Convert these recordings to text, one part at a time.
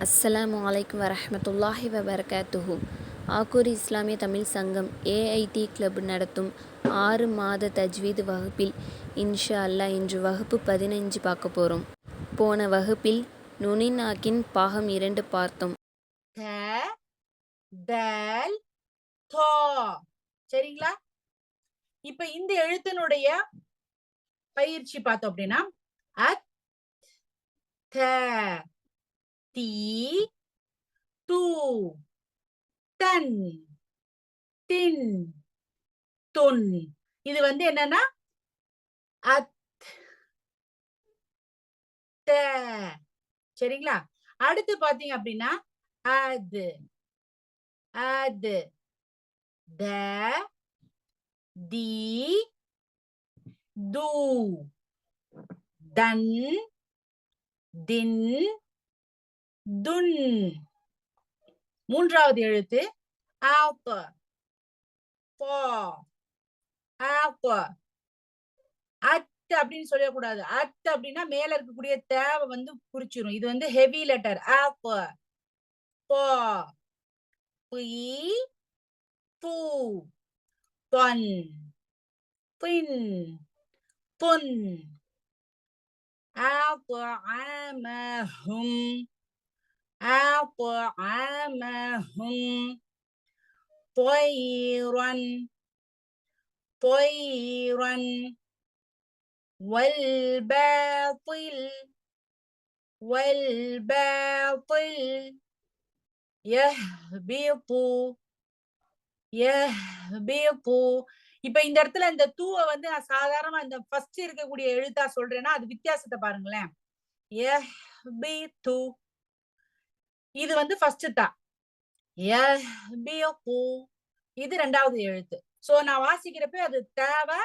அஸ்ஸலாமு அலைக்கும் வரஹ்மத்துல்லாஹி வபர்காத்துஹு. ஆக்கூர் இஸ்லாமிய தமிழ் சங்கம் ஏஐடி கிளப் நடத்தும் ஆறு மாத தஜ்வீது வகுப்பில் இன்ஷா அல்லா இன்று வகுப்பு பதினைஞ்சு பார்க்க போகிறோம் போன வகுப்பில் நுனிநாக்கின் பாகம் இரண்டு பார்த்தோம். த சரிங்களா? இப்ப இந்த எழுத்தினுடைய பயிற்சி பார்த்தோம் அப்படின்னா அத் த தி து தன் தின் இது வந்து என்னன்னா அத் த. சரிங்களா? அடுத்து பாத்தீங்க அப்படின்னா அது அது த தி து தன் தின் துன். மூன்றாவது எழுத்து ஆப்ப பா. ஆப்ப அத் அப்படின்னு சொல்லக்கூடாது. அத் அப்படின்னா மேல இருக்கக்கூடிய தேவை வந்து குறிச்சிடும் இது வந்து ஹெவி லெட்டர் ஆப்ப பா. புயி பூ. பொன். பின். பொன். ஆப்ப ஆமஹும் أطعمهم طيرا طيرا والباطل والباطل يهبط يهبط இப்ப இந்த இடத்துல இந்த தூவை வந்து நான் சாதாரணமா இந்த ஃபர்ஸ்ட் இருக்கக்கூடிய எழுத்தா சொல்றேன்னா அது வித்தியாசத்தை பாருங்களேன் யஹ்பிது இது வந்து ஃபர்ஸ்ட் தா. இது ரெண்டாவது எழுத்து. சோ நான் வாசிக்கிறப்ப அது தேவை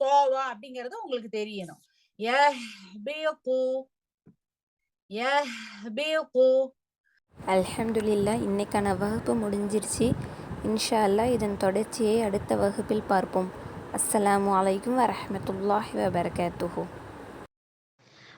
போவா அப்படிங்கறது உங்களுக்கு தெரியணும். யஹ்பிது அல்ஹம்துலில்லா இன்னைக்கான வகுப்பு முடிஞ்சிருச்சு. இன்ஷா அல்லாஹ் இதன் தொடர்ச்சியை அடுத்த வகுப்பில் பார்ப்போம். அஸ்ஸலாமு அலைக்கும் வரமத்துல்லாஹி வபரகாத்துஹு.